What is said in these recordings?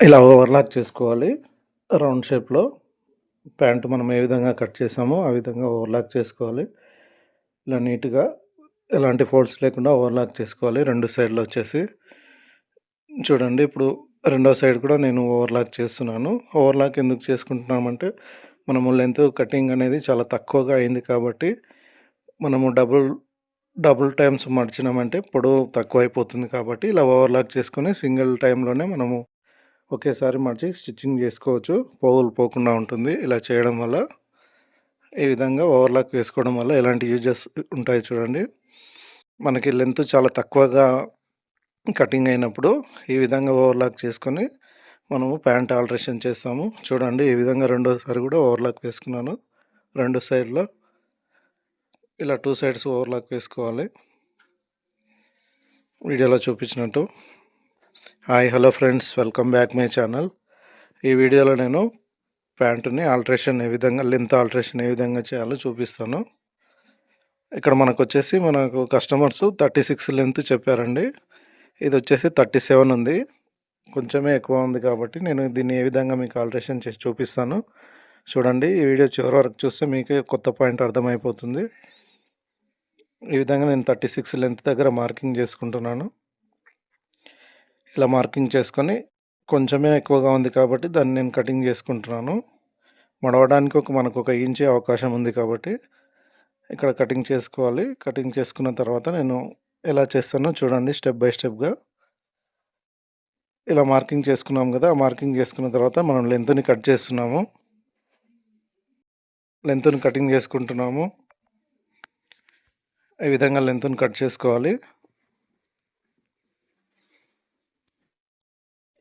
ఇలా ఓవర్లాక్ చేసుకోవాలి. రౌండ్ షేప్లో ప్యాంట్ మనం ఏ విధంగా కట్ చేసామో ఆ విధంగా ఓవర్లాక్ చేసుకోవాలి. ఇలా నీట్గా ఎలాంటి ఫోల్డ్స్ లేకుండా ఓవర్లాక్ చేసుకోవాలి. రెండు సైడ్లో వచ్చేసి. చూడండి ఇప్పుడు రెండో సైడ్ కూడా నేను ఓవర్లాక్ చేస్తున్నాను. ఓవర్లాక్ ఎందుకు చేసుకుంటున్నామంటే మనము లెంత్ కటింగ్ అనేది చాలా తక్కువగా అయింది కాబట్టి మనము డబుల్ డబుల్ టైమ్స్ మడిచినామంటే పొడవు తక్కువ అయిపోతుంది కాబట్టి ఇలా ఓవర్లాక్ చేసుకొని సింగిల్ టైంలోనే మనము ఒకేసారి మడిచి స్టిచ్చింగ్ చేసుకోవచ్చు. పోగులు పోకుండా ఉంటుంది. ఇలా చేయడం వల్ల ఈ విధంగా ఓవర్లాక్ వేసుకోవడం వల్ల ఎలాంటి యూజెస్ ఉంటాయి చూడండి. మనకి లెంత్ చాలా తక్కువగా కటింగ్ అయినప్పుడు ఈ విధంగా ఓవర్లాక్ చేసుకొని మనము ప్యాంట్ ఆల్ట్రేషన్ చేస్తాము. చూడండి ఈ విధంగా రెండోసారి కూడా ఓవర్లాక్ వేసుకున్నాను. రెండు సైడ్లో ఇలా టూ సైడ్స్ ఓవర్లాక్ వేసుకోవాలి. వీడియోలో చూపించినట్టు. Hi hello friends welcome back my channel. ఈ వీడియోలో నేను ప్యాంటుని ఆల్ట్రేషన్ ఏ విధంగా లెంత్ ఆల్ట్రేషన్ ఏ విధంగా చేయాలో చూపిస్తాను. ఇక్కడ మనకు వచ్చేసి మనకు కస్టమర్స్ థర్టీ సిక్స్ లెంత్ చెప్పారండి. ఇది వచ్చేసి థర్టీ సెవెన్ ఉంది. కొంచెమే ఎక్కువ ఉంది కాబట్టి నేను దీన్ని ఏ విధంగా మీకు ఆల్ట్రేషన్ చేసి చూపిస్తాను. చూడండి ఈ వీడియో చివరి వరకు చూస్తే మీకు కొత్త పాయింట్ అర్థమైపోతుంది. ఈ విధంగా నేను థర్టీ సిక్స్ లెంత్ దగ్గర మార్కింగ్ చేసుకుంటున్నాను. ఇలా మార్కింగ్ చేసుకొని కొంచెమే ఎక్కువగా ఉంది కాబట్టి దాన్ని నేను కటింగ్ చేసుకుంటున్నాను. మడవడానికి ఒక మనకు ఒక ఇంచే అవకాశం ఉంది కాబట్టి ఇక్కడ కటింగ్ చేసుకోవాలి. కటింగ్ చేసుకున్న తర్వాత నేను ఎలా చేస్తానో చూడండి స్టెప్ బై స్టెప్గా. ఇలా మార్కింగ్ చేసుకున్నాం కదా మార్కింగ్ చేసుకున్న తర్వాత మనం లెంత్ని కట్ చేస్తున్నాము. లెంత్ని కటింగ్ చేసుకుంటున్నాము. ఈ విధంగా లెంత్ని కట్ చేసుకోవాలి.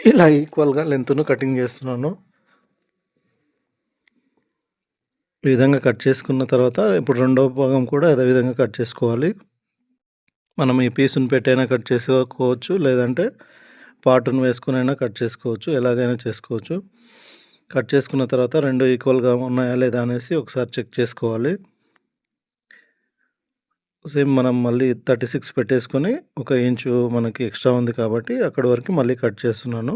ఇలా ఈక్వల్గా లెంత్ను కటింగ్ చేస్తున్నాను. ఈ విధంగా కట్ చేసుకున్న తర్వాత ఇప్పుడు రెండవ భాగం కూడా అదే విధంగా కట్ చేసుకోవాలి. మనం ఈ పీసును పెట్టైనా కట్ చేసుకోవచ్చు లేదంటే పాటును వేసుకుని అయినా కట్ చేసుకోవచ్చు ఎలాగైనా చేసుకోవచ్చు. కట్ చేసుకున్న తర్వాత రెండు ఈక్వల్గా ఉన్నాయా లేదా అనేసి ఒకసారి చెక్ చేసుకోవాలి. సేమ్ మనం మళ్ళీ థర్టీ సిక్స్ పెట్టేసుకొని ఒక ఇంచు మనకి ఎక్స్ట్రా ఉంది కాబట్టి అక్కడి వరకు మళ్ళీ కట్ చేస్తున్నాను.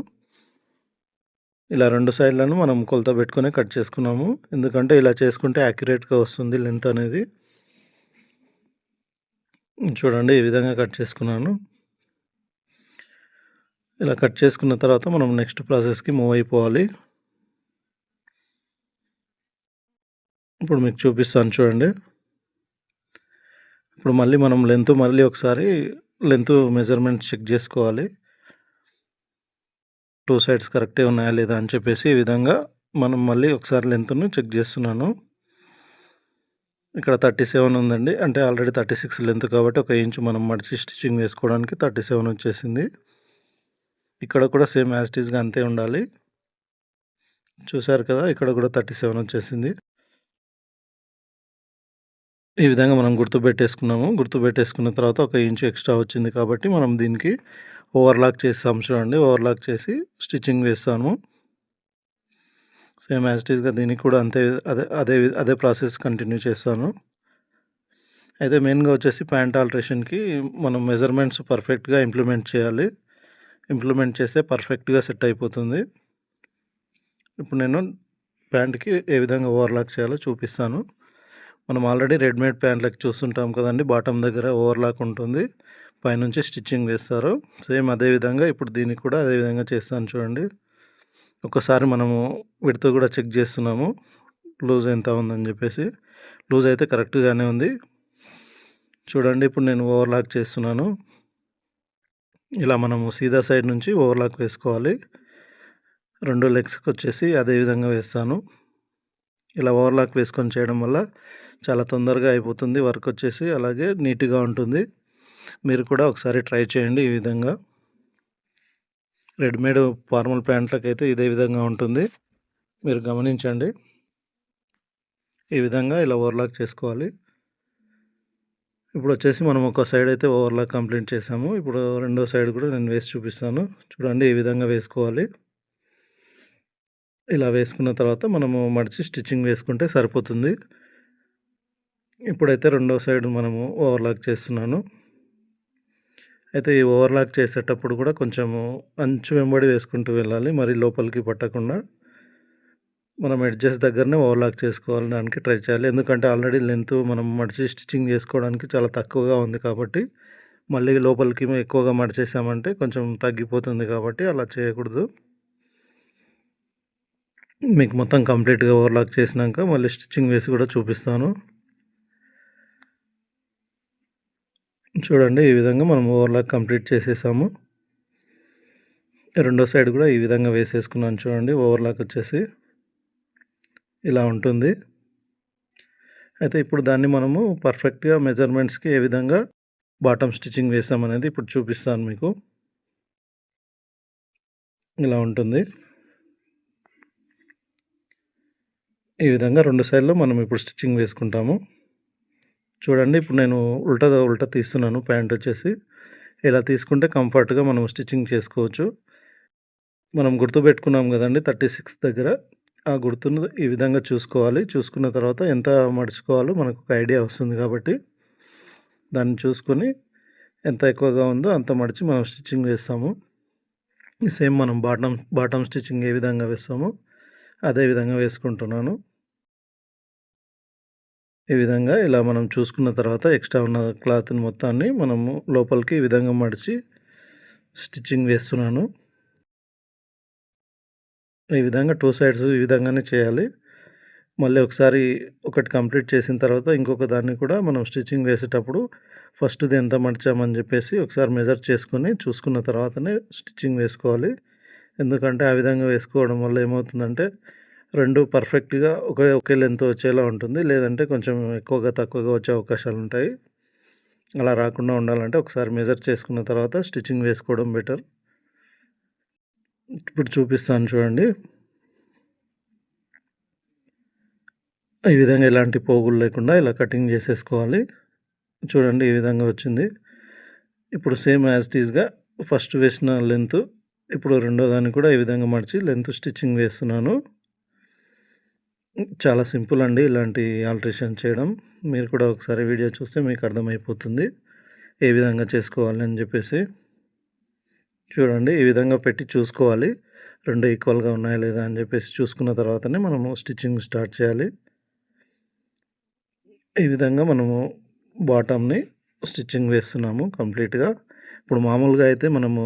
ఇలా రెండు సైడ్లను మనం కొలత పెట్టుకొని కట్ చేసుకున్నాము. ఎందుకంటే ఇలా చేసుకుంటే యాక్యురేట్గా వస్తుంది లెంత్ అనేది. చూడండి ఈ విధంగా కట్ చేసుకున్నాను. ఇలా కట్ చేసుకున్న తర్వాత మనం నెక్స్ట్ ప్రాసెస్కి మూవ్ అయిపోవాలి. ఇప్పుడు మీకు చూపిస్తాను చూడండి. ఇప్పుడు మళ్ళీ మనం లెంత్ మళ్ళీ ఒకసారి లెంత్ మెజర్మెంట్ చెక్ చేసుకోవాలి. టూ సైడ్స్ కరెక్టే ఉన్నాయా లేదా అని చెప్పేసి ఈ విధంగా మనం మళ్ళీ ఒకసారి లెంత్ను చెక్ చేస్తున్నాను. ఇక్కడ థర్టీ సెవెన్ ఉందండి. అంటే ఆల్రెడీ థర్టీ సిక్స్ లెంత్ కాబట్టి ఒక ఇంచు మనం మడిచి స్టిచ్చింగ్ వేసుకోవడానికి థర్టీ సెవెన్ వచ్చేసింది. ఇక్కడ కూడా సేమ్ యాజిటీస్గా అంతే ఉండాలి. చూసారు కదా ఇక్కడ కూడా థర్టీ సెవెన్ వచ్చేసింది. ఈ విధంగా మనం గుర్తుపెట్టేసుకున్నాము. గుర్తుపెట్టేసుకున్న తర్వాత ఒక ఇంచు ఎక్స్ట్రా వచ్చింది కాబట్టి మనం దీనికి ఓవర్లాక్ చేస్తాం చూడండి ఓవర్లాక్ చేసి స్టిచ్చింగ్ వేస్తాము. సేమ్ యాజిటీస్గా దీనికి కూడా అంతే అదే అదే అదే ప్రాసెస్ కంటిన్యూ చేస్తాను. అయితే మెయిన్గా వచ్చేసి ప్యాంట్ ఆల్ట్రేషన్కి మనం మెజర్మెంట్స్ పర్ఫెక్ట్గా ఇంప్లిమెంట్ చేయాలి. ఇంప్లిమెంట్ చేస్తే పర్ఫెక్ట్గా సెట్ అయిపోతుంది. ఇప్పుడు నేను ప్యాంట్కి ఏ విధంగా ఓవర్లాక్ చేయాలో చూపిస్తాను. మనం ఆల్రెడీ రెడీమేడ్ ప్యాంట్లకి చూస్తుంటాం కదండి. బాటమ్ దగ్గర ఓవర్లాక్ ఉంటుంది. పైనుంచి స్టిచ్చింగ్ వేస్తారు. సేమ్ అదే విధంగా ఇప్పుడు దీనికి కూడా అదే విధంగా చేస్తాను చూడండి. ఒకసారి మనము విడత కూడా చెక్ చేస్తున్నాము. లూజ్ ఎంత ఉందని చెప్పేసి. లూజ్ అయితే కరెక్ట్గానే ఉంది. చూడండి ఇప్పుడు నేను ఓవర్లాక్ చేస్తున్నాను. ఇలా మనము సీదా సైడ్ నుంచి ఓవర్లాక్ వేసుకోవాలి. రెండు లెగ్స్కి వచ్చేసి అదే విధంగా వేస్తాను. ఇలా ఓవర్లాక్ వేసుకొని చేయడం వల్ల చాలా తొందరగా అయిపోతుంది వర్క్ వచ్చేసి అలాగే నీట్గా ఉంటుంది. మీరు కూడా ఒకసారి ట్రై చేయండి ఈ విధంగా. రెడీమేడ్ ఫార్మల్ ప్యాంట్లకు అయితే ఇదే విధంగా ఉంటుంది. మీరు గమనించండి. ఈ విధంగా ఇలా ఓవర్లాక్ చేసుకోవాలి. ఇప్పుడు వచ్చేసి మనం ఒక సైడ్ అయితే ఓవర్లాక్ కంప్లీట్ చేసాము. ఇప్పుడు రెండో సైడ్ కూడా నేను వేసి చూపిస్తాను. చూడండి ఈ విధంగా వేసుకోవాలి. ఇలా వేసుకున్న తర్వాత మనము మడిచి స్టిచ్చింగ్ వేసుకుంటే సరిపోతుంది. ఇప్పుడైతే రెండో సైడ్ మనము ఓవర్లాక్ చేస్తున్నాను. అయితే ఈ ఓవర్లాక్ చేసేటప్పుడు కూడా కొంచెము అంచు వెంబడి వేసుకుంటూ వెళ్ళాలి. మరి లోపలికి పట్టకుండా మనం ఎడ్జెస్ దగ్గరనే ఓవర్లాక్ చేసుకోవడానికి ట్రై చేయాలి. ఎందుకంటే ఆల్రెడీ లెంత్ మనం మడిచి స్టిచ్చింగ్ చేసుకోవడానికి చాలా తక్కువగా ఉంది కాబట్టి మళ్ళీ లోపలికి ఎక్కువగా మడిచేసామంటే కొంచెం తగ్గిపోతుంది కాబట్టి అలా చేయకూడదు. మీకు మొత్తం కంప్లీట్గా ఓవర్లాక్ చేసినాక మళ్ళీ స్టిచ్చింగ్ వేసి కూడా చూపిస్తాను. చూడండి ఈ విధంగా మనం ఓవర్లాక్ కంప్లీట్ చేసేసాము. రెండో సైడ్ కూడా ఈ విధంగా వేసేసుకున్నాను చూడండి ఓవర్లాక్ వచ్చేసి ఇలా ఉంటుంది. అయితే ఇప్పుడు దాన్ని మనము పర్ఫెక్ట్గా మెజర్మెంట్స్కి ఏ విధంగా బాటమ్ స్టిచ్చింగ్ వేసామనేది ఇప్పుడు చూపిస్తాను మీకు. ఇలా ఉంటుంది. ఈ విధంగా రెండు సైడ్లో మనం ఇప్పుడు స్టిచ్చింగ్ వేసుకుంటాము. చూడండి ఇప్పుడు నేను ఉల్టా ఉల్టా తీస్తున్నాను ప్యాంట్ వచ్చేసి. ఇలా తీసుకుంటే కంఫర్ట్గా మనం స్టిచ్చింగ్ చేసుకోవచ్చు. మనం గుర్తుపెట్టుకున్నాం కదండి థర్టీ సిక్స్ దగ్గర. ఆ గుర్తును ఈ విధంగా చూసుకోవాలి. చూసుకున్న తర్వాత ఎంత మడుచుకోవాలో మనకు ఒక ఐడియా వస్తుంది కాబట్టి దాన్ని చూసుకొని ఎంత ఎక్కువగా ఉందో అంత మడిచి మనం స్టిచ్చింగ్ వేస్తాము. సేమ్ మనం బాటమ్ బాటమ్ స్టిచ్చింగ్ ఏ విధంగా వేస్తామో అదే విధంగా వేసుకుంటున్నాను. ఈ విధంగా ఇలా మనం చూసుకున్న తర్వాత ఎక్స్ట్రా ఉన్న క్లాత్ని మొత్తాన్ని మనము లోపలికి ఈ విధంగా మడిచి స్టిచ్చింగ్ వేస్తున్నాను. ఈ విధంగా టూ సైడ్స్ ఈ విధంగానే చేయాలి. మళ్ళీ ఒకసారి ఒకటి కంప్లీట్ చేసిన తర్వాత ఇంకొక దాన్ని కూడా మనం స్టిచ్చింగ్ వేసేటప్పుడు ఫస్ట్ది ఎంత మడిచామని చెప్పేసి ఒకసారి మెజర్ చేసుకొని చూసుకున్న తర్వాతనే స్టిచ్చింగ్ వేసుకోవాలి. ఎందుకంటే ఆ విధంగా వేసుకోవడం వల్ల ఏమవుతుందంటే రెండు పర్ఫెక్ట్గా ఒకే ఒకే లెంత్ వచ్చేలా ఉంటుంది. లేదంటే కొంచెం ఎక్కువగా తక్కువగా వచ్చే అవకాశాలు ఉంటాయి. అలా రాకుండా ఉండాలంటే ఒకసారి మెజర్ చేసుకున్న తర్వాత స్టిచ్చింగ్ వేసుకోవడం బెటర్. ఇప్పుడు చూపిస్తాను చూడండి. ఈ విధంగా ఎలాంటి పోగులు లేకుండా ఇలా కటింగ్ చేసేసుకోవాలి. చూడండి ఈ విధంగా వచ్చింది. ఇప్పుడు సేమ్ యాజ్ టీజ్గా ఫస్ట్ వేసిన లెంత్ ఇప్పుడు రెండో దాన్ని కూడా ఈ విధంగా మడిచి లెంత్ స్టిచ్చింగ్ వేస్తున్నాను. చాలా సింపుల్ అండి ఇలాంటి ఆల్ట్రేషన్ చేయడం. మీరు కూడా ఒకసారి వీడియో చూస్తే మీకు అర్థమైపోతుంది. ఏ విధంగా చేసుకోవాలి అని చెప్పేసి. చూడండి ఈ విధంగా పెట్టి చూసుకోవాలి. రెండు ఈక్వల్గా ఉన్నాయా లేదా అని చెప్పేసి చూసుకున్న తర్వాతనే మనము స్టిచ్చింగ్ స్టార్ట్ చేయాలి. ఈ విధంగా మనము బాటమ్ని స్టిచ్చింగ్ వేస్తున్నాము కంప్లీట్గా. ఇప్పుడు మామూలుగా అయితే మనము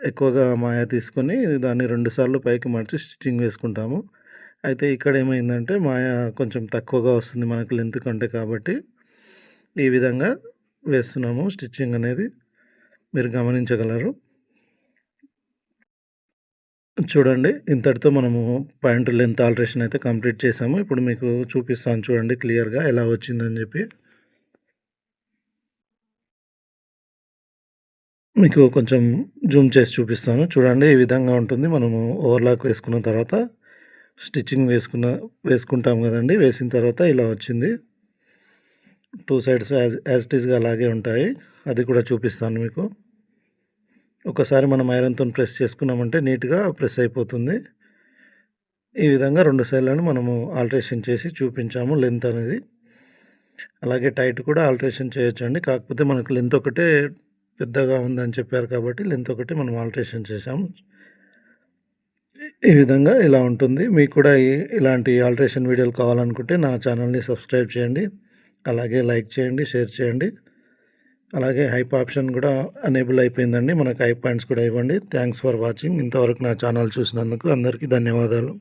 ఎక్కువగా మాయ తీసుకొని దాన్ని రెండుసార్లు పైకి మార్చి స్టిచ్చింగ్ వేసుకుంటాము. అయితే ఇక్కడ ఏమైందంటే మాయ కొంచెం తక్కువగా వస్తుంది మనకు లెంత్ కంటే కాబట్టి. ఈ విధంగా వేస్తున్నాము. స్టిచ్చింగ్ అనేది మీరు గమనించగలరు. చూడండి ఇంతటితో మనము పాయింట్ లెంత్ ఆల్ట్రేషన్ అయితే కంప్లీట్ చేసాము ఇప్పుడు మీకు చూపిస్తాను చూడండి క్లియర్గా ఎలా వచ్చిందని చెప్పి. మీకు కొంచెం జూమ్ చేసి చూపిస్తాను. చూడండి ఈ విధంగా ఉంటుంది. మనము ఓవర్లాక్ వేసుకున్న తర్వాత స్టిచ్చింగ్ వేసుకున్న వేసుకుంటాం కదండి. వేసిన తర్వాత ఇలా వచ్చింది. టూ సైడ్స్ యాజ్ యాజ్ అలాగే ఉంటాయి. అది కూడా చూపిస్తాను మీకు. ఒకసారి మనం ఐరన్తో ప్రెస్ చేసుకున్నామంటే నీట్గా ప్రెస్ అయిపోతుంది. ఈ విధంగా రెండు సైడ్లను మనము ఆల్ట్రేషన్ చేసి చూపించాము లెంత్ అనేది. అలాగే టైట్ కూడా ఆల్ట్రేషన్ చేయొచ్చండి. కాకపోతే మనకు లెంత్ ఒకటే పెద్దగా ఉందని చెప్పారు కాబట్టి లెంత్ ఒకటి మనం ఆల్ట్రేషన్ చేసాము ఈ విధంగా ఇలా ఉంటుంది. మీకు కూడా ఇలాంటి ఆల్ట్రేషన్ వీడియోలు కావాలనుకుంటే నా ఛానల్ని సబ్స్క్రైబ్ చేయండి. అలాగే లైక్ చేయండి షేర్ చేయండి. అలాగే హైప్ ఆప్షన్ కూడా అనేబుల్ అయిపోయిందండి. మనకు హైప్ పాయింట్స్ కూడా ఇవ్వండి. థ్యాంక్స్ ఫర్ వాచింగ్ ఇంతవరకు నా ఛానల్ చూసినందుకు అందరికీ ధన్యవాదాలు.